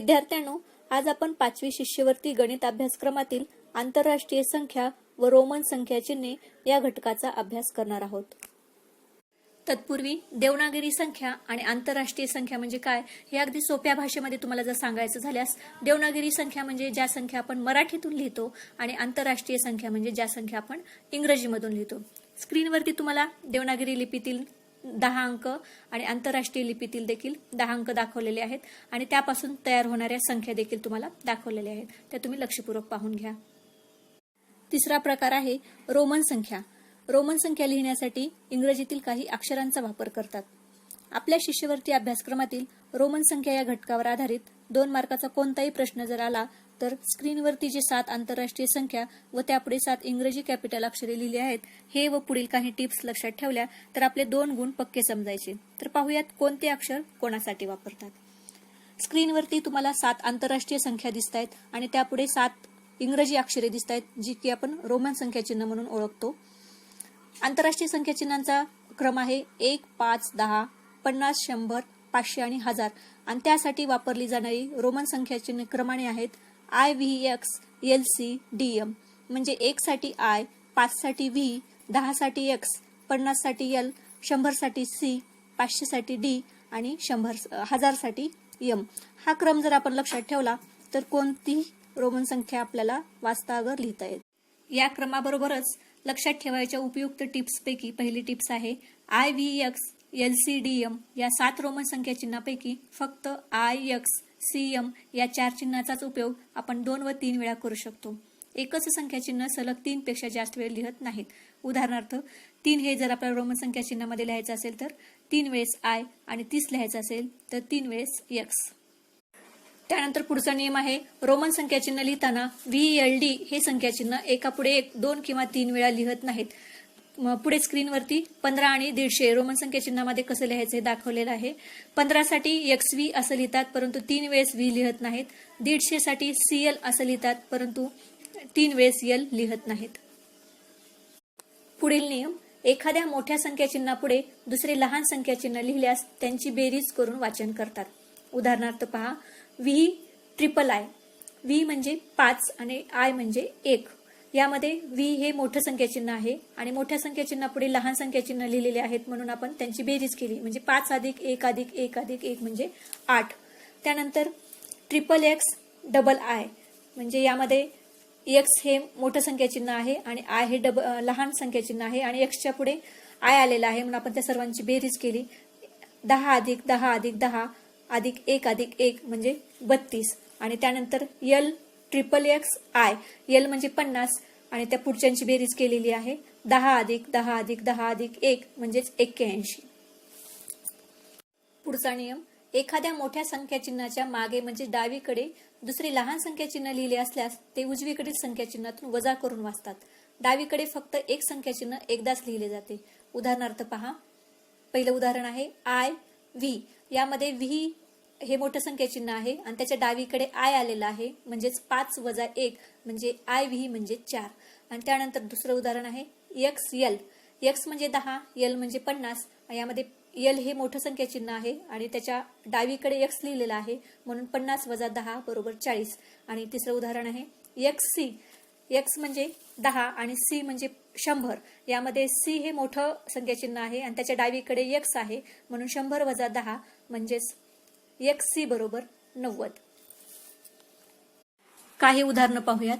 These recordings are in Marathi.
विद्यार्थ्यांनो आज आपण पाचवी शिष्यवृत्ती गणित अभ्यासक्रमातील आंतरराष्ट्रीय संख्या व रोमन संख्या चिन्हे या घटकाचा अभ्यास करणार आहोत. तत्पूर्वी देवनागरी संख्या आणि आंतरराष्ट्रीय संख्या म्हणजे काय हे अगदी सोप्या भाषेमध्ये तुम्हाला जर सांगायचं झाल्यास देवनागरी संख्या म्हणजे ज्या संख्या आपण मराठीतून लिहितो आणि आंतरराष्ट्रीय संख्या म्हणजे ज्या संख्या आपण इंग्रजीमधून लिहितो. स्क्रीनवरती तुम्हाला देवनागरी लिपीतील दहा अंक आणि आंतरराष्ट्रीय लिपीतील देखील दहा अंक दाखवलेले आहेत. आणि त्यापासून तयार होणाऱ्या संख्या देखील तुम्हाला दाखवलेल्या आहेत. त्या तुम्ही लक्षपूर्वक पाहून घ्या. तिसरा प्रकार आहे रोमन संख्या. रोमन संख्या लिहिण्यासाठी इंग्रजीतील काही अक्षरांचा वापर करतात. आपल्या शिष्यवृत्ती अभ्यासक्रमातील रोमन संख्या या घटकावर आधारित दोन मार्काचा कोणताही प्रश्न जर आला तर स्क्रीनवरती जे सात आंतरराष्ट्रीय संख्या व त्यापुढे सात इंग्रजी कॅपिटल अक्षरे लिहिली आहेत हे व पुढील काही टिप्स लक्षात ठेवल्या तर आपले दोन गुण पक्के समजायचे. तर पाहूयात कोणते अक्षर कोणासाठी वापरतात. स्क्रीनवरती तुम्हाला सात आंतरराष्ट्रीय संख्या दिसत आहेत आणि त्यापुढे सात इंग्रजी अक्षरे दिसत आहेत जी की आपण रोमन संख्या चिन्ह म्हणून ओळखतो. आंतरराष्ट्रीय संख्या चिन्हांचा क्रम आहे एक पाच दहा पन्नास शंभर पाचशे आणि हजार. आणि त्यासाठी वापरली जाणारी रोमन संख्या चिन्ह क्रमाने आहेत I V X L C D M म्हणजे एक साठी आय पाच साठी व्ही दहा साठी एक्स पन्नाससाठी एल शंभरसाठी सी पाचशे साठी डी आणि शंभर हजारसाठी एम हा क्रम जर आपण लक्षात ठेवला तर कोणतीही रोमन संख्या आपल्याला वाचता अगर लिहिता येत या क्रमाबरोबरच लक्षात ठेवायच्या उपयुक्त टिप्सपैकी पहिली टिप्स आहे I V X L C D M या सात रोमन संख्या चिन्हापैकी फक्त आय एक्स सीएम या चार चिन्हाचाच उपयोग आपण दोन व तीन वेळा करू शकतो. एकच संख्या चिन्ह सलग तीन पेक्षा जास्त वेळ लिहत नाहीत. उदाहरणार्थ तीन हे जर आपल्याला रोमन संख्या चिन्हामध्ये लिहायचं असेल तर तीन वेळेस आय आणि तीस लिहायचं असेल तर तीन वेळेस एक्स त्यानंतर पुढचा नियम आहे रोमन संख्या चिन्ह लिहिताना व्ही एल डी हे संख्या चिन्ह एकापुढे एक दोन किंवा तीन वेळा लिहत नाहीत. पुढे स्क्रीनवरती पंधरा आणि दीडशे रोमन संख्या चिन्हामध्ये कसं लिहायचं हे दाखवलेलं आहे. पंधरासाठी एक्स व्ही असं लिहितात परंतु तीन वेळेस व्ही लिहत नाहीत. दीडशेसाठी सी एल असं लिहितात परंतु तीन वेळेस एल लिहत नाहीत. पुढील नियम एखाद्या मोठ्या संख्या चिन्हापुढे दुसरे लहान संख्या चिन्ह लिहिल्यास त्यांची बेरीज करून वाचन करतात. उदाहरणार्थ पहा व्ही ट्रिपल आय व्ही म्हणजे पाच आणि आय म्हणजे एक. यामध्ये व्ही हे मोठं संख्या चिन्ह आहे आणि मोठ्या संख्या चिन्हापुढे लहान संख्या चिन्ह लिहिलेले आहेत म्हणून आपण त्यांची बेरीज केली. म्हणजे पाच अधिक एक अधिक एक अधिक एक म्हणजे आठ. त्यानंतर ट्रिपल एक्स डबल आय म्हणजे यामध्ये एक्स हे मोठं संख्या चिन्ह आहे आणि आय हे डब लहान संख्या चिन्ह आहे आणि एक्सच्या पुढे आय आलेला आहे म्हणून आपण त्या सर्वांची बेरीज केली. दहा अधिक दहा अधिक दहा अधिक एक अधिक एक म्हणजे बत्तीस. आणि त्यानंतर L triple X I L म्हणजे पन्नास आणि त्या पुढच्यांची बेरीज केलेली आहे. दहा अधिक दहा अधिक दहा अधिक एक म्हणजेच एक्क्याऐंशी. पुढचा नियम. एखाद्या मोठ्या संख्या चिन्हाच्या मागे म्हणजे डावीकडे दुसरे लहान संख्या चिन्ह लिहिले असल्यास ते उजवीकडील संख्या चिन्हातून वजा करून वाचतात. डावीकडे फक्त एक संख्या चिन्ह एकदाच लिहिले जाते. उदाहरणार्थ पहा. पहिलं उदाहरण आहे आय व्ही यामध्ये व्ही हे मोठं संख्याचिन्ह आहे आणि त्याच्या डावीकडे आय आलेलं आहे. म्हणजेच पाच वजा एक म्हणजे आय व्ही म्हणजे चार. आणि त्यानंतर दुसरं उदाहरण आहे एक्स यल. एक्स म्हणजे दहा यल म्हणजे पन्नास. यामध्ये यल हे मोठं संख्याचिन्ह आहे आणि त्याच्या डावीकडे एक्स लिहिलेलं आहे. म्हणून पन्नास वजा दहा बरोबर चाळीस. आणि तिसरं उदाहरण आहे एक्स सी. एक्स म्हणजे दहा आणि सी म्हणजे शंभर. यामध्ये सी हे मोठं संख्याचिन्ह आहे आणि त्याच्या डावीकडे एक्स आहे. म्हणून शंभर वजा दहा म्हणजेच एक्स सी बरोबर नव्वद. काही उदाहरणं पाहूयात.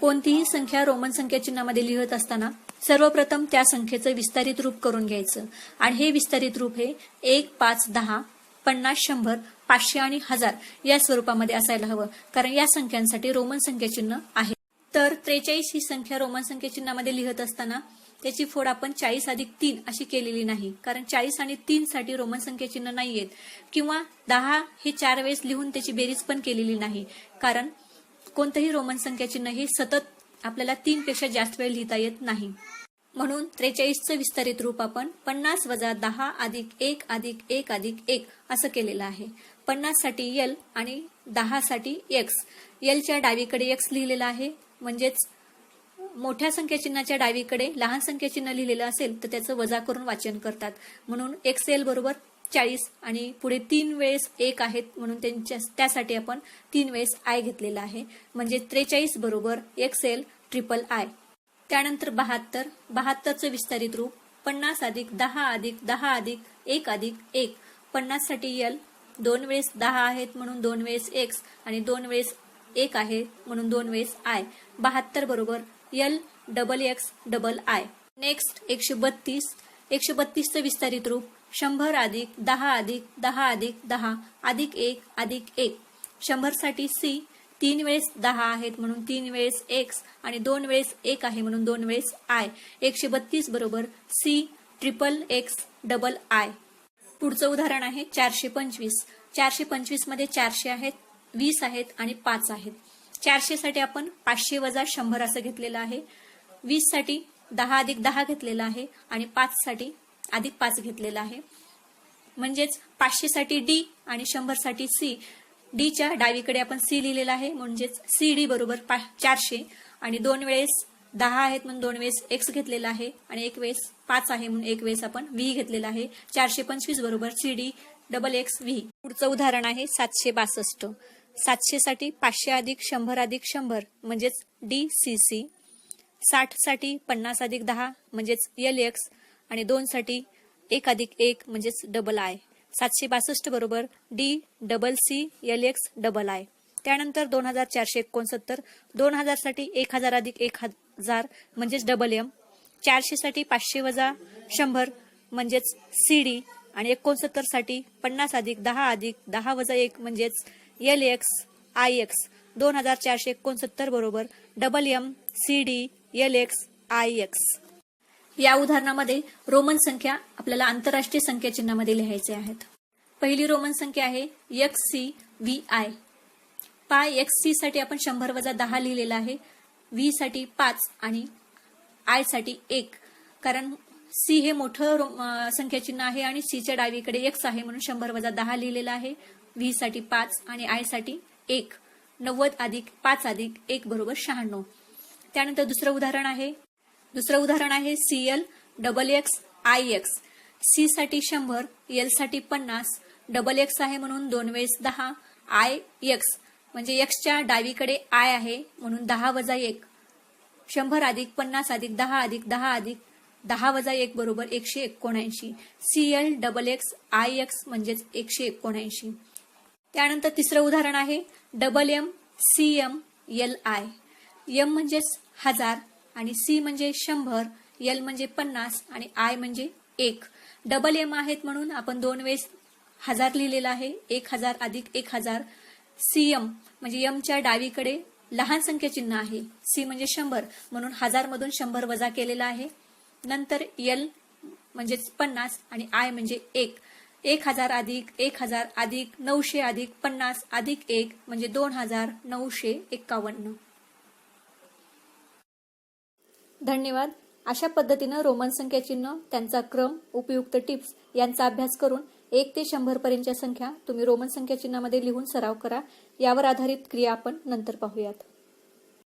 कोणतीही संख्या रोमन संख्या चिन्हामध्ये लिहित असताना सर्वप्रथम त्या संख्येचं विस्तारित रूप करून घ्यायचं. आणि हे विस्तारित रूप हे एक पाच दहा पन्नास शंभर पाचशे आणि हजार या स्वरूपामध्ये असायला हवं. कारण या संख्यांसाठी रोमन संख्या चिन्ह आहे. तर त्रेचाळीस ही संख्या रोमन संख्या चिन्हामध्ये लिहत असताना त्याची फोड आपण चाळीस अधिक तीन अशी केलेली नाही. कारण चाळीस आणि तीन साठी रोमन संख्या चिन्ह नाहीयेत. किंवा दहा हे चार वेळेस लिहून त्याची बेरीज पण केलेली नाही. कारण कोणतंही रोमन संख्या चिन्ह हे सतत आपल्याला तीन पेक्षा जास्त वेळ लिहिता येत नाही. म्हणून त्रेचाळीसचं विस्तारित रूप आपण पन्नास वजा दहा अधिक एक अधिक एक अधिक एक असं केलेलं आहे. पन्नाससाठी यल आणि दहा साठी एक्स. यलच्या डावीकडे एक्स लिहिलेला आहे. म्हणजेच मोठ्या संख्या चिन्हाच्या डावीकडे लहान संख्या चिन्ह लिहिलेलं असेल तर त्याचं वजा करून वाचन करतात. म्हणून एक्सेल बरोबर चाळीस आणि पुढे तीन वेळेस एक आहेत म्हणून त्यांच्या त्यासाठी आपण तीन वेळेस आय घेतलेला आहे. म्हणजे त्रेचाळीस बरोबर एक्सेल ट्रिपल आय त्यानंतर बहात्तर. बहात्तरचं विस्तारित रूप. पन्नास अधिक दहा अधिक दहा अधिक एक अधिक एक. पन्नाससाठी यल दोन वेळेस दहा आहेत म्हणून दोन वेळेस एक्स आणि दोन वेळेस एक आहे म्हणून दोन वेळेस आय बहात्तर बरोबर L double X double I next एकशे बत्तीस. एकशे बत्तीसचं विस्तारित रूप. शंभर अधिक दहा अधिक दहा अधिक दहा अधिक एक अधिक एक. शंभरसाठी सी तीन वेळेस दहा आहेत म्हणून तीन वेळेस एक्स आणि दोन वेळेस एक आहे म्हणून दोन वेळेस आय एकशे बत्तीस बरोबर C triple X double I पुढचं उदाहरण आहे चारशे पंचवीस. चारशे पंचवीसमध्ये चारशे आहेत वीस आहेत आणि पाच आहेत. चारशे साठी आपण पाचशे वजा शंभर असं घेतलेलं आहे. वीससाठी दहा अधिक दहा घेतलेला आहे आणि पाच साठी अधिक पाच घेतलेला आहे. म्हणजेच पाचशे साठी डी आणि शंभरसाठी सी डीच्या डावीकडे आपण सी लिहिलेला आहे. म्हणजेच सी डी बरोबर पा- चारशे. आणि दोन वेळेस दहा आहेत म्हणून दोन वेळेस एक्स घेतलेला आहे. आणि एक वेळेस पाच आहे म्हणून एक वेळेस आपण व्ही घेतलेला आहे. चारशे पंचवीस बरोबर C D double X V पुढचं उदाहरण आहे सातशे बासष्ट. सातशे साठी पाचशे अधिक शंभर अधिक शंभर म्हणजेच डी सी सी साठसाठी पन्नास अधिक दहा म्हणजेच एल एक्स आणि दोन साठी एक अधिक एक म्हणजेच डबल आय सातशे बासष्ट बरोबर D double C L X double I त्यानंतर दोन हजार चारशे एकोणसत्तर दोन हजारसाठी एक हजार अधिक एक हजार म्हणजेच डबल एम चारशे साठी पाचशे वजा शंभर म्हणजेच सी डी आणि एकोणसत्तरसाठी पन्नास अधिक दहा अधिक दहा वजा एक म्हणजेच एल एक्स आय एक्स दोन हजार चारशे एकोणसत्तर बरोबर double M C D L X I X या उदाहरणामध्ये रोमन संख्या आपल्याला आंतरराष्ट्रीय संख्या चिन्हामध्ये लिहायचे आहेत. पहिली रोमन संख्या आहे एक्स सी व्ही आय पाय एक्स सी साठी आपण शंभर वजा दहा लिहिलेला आहे. व्ही साठी पाच आणि आयसाठी एक. कारण सी हे मोठं रो- संख्या चिन्ह आहे आणि सीच्या डावीकडे एक्स आहे म्हणून शंभर वजा दहा लिहिलेला आहे. व्ही साठी पाच आणि आयसाठी एक. नव्वद अधिक पाच अधिक एक बरोबर शहाण्णव. त्यानंतर दुसरं उदाहरण आहे. दुसरं उदाहरण आहे C L double X I X C साठी शंभर एलसाठी पन्नास डबल एक्स आहे म्हणून दोन वेळेस दहा आय एक्स म्हणजे एक्सच्या डावीकडे आय आहे म्हणून दहा वजा एक. शंभर अधिक पन्नास अधिक दहा अधिक दहा अधिक दहा वजा एक बरोबर एकशे एकोणऐंशी. C L double X I X म्हणजेच एकशे एकोणऐंशी. त्यानंतर तिसरं उदाहरण आहे. Double M C M L I M म्हणजेच हजार आणि सी म्हणजे शंभर एल म्हणजे पन्नास आणि आय म्हणजे एक. डबल एम आहेत म्हणून आपण दोन वेळेस हजार लिहिलेला आहे. एक हजार अधिक एक हजार. सी एम म्हणजे एमच्या डावीकडे लहान संख्या चिन्ह आहे. सी म्हणजे शंभर म्हणून हजार मधून शंभर वजा केलेला आहे. नंतर एल म्हणजेच पन्नास आणि आय म्हणजे एक. एक हजार अधिक एक हजार अधिक नऊशे अधिक पन्नास अधिक एक म्हणजे दोन हजार नऊशे एक्कावन्न. धन्यवाद. अशा पद्धतीनं रोमन संख्या चिन्ह त्यांचा क्रम उपयुक्त टिप्स यांचा अभ्यास करून एक ते शंभर पर्यंतच्या संख्या तुम्ही रोमन संख्या चिन्हामध्ये लिहून सराव करा. यावर आधारित क्रिया आपण नंतर पाहूयात.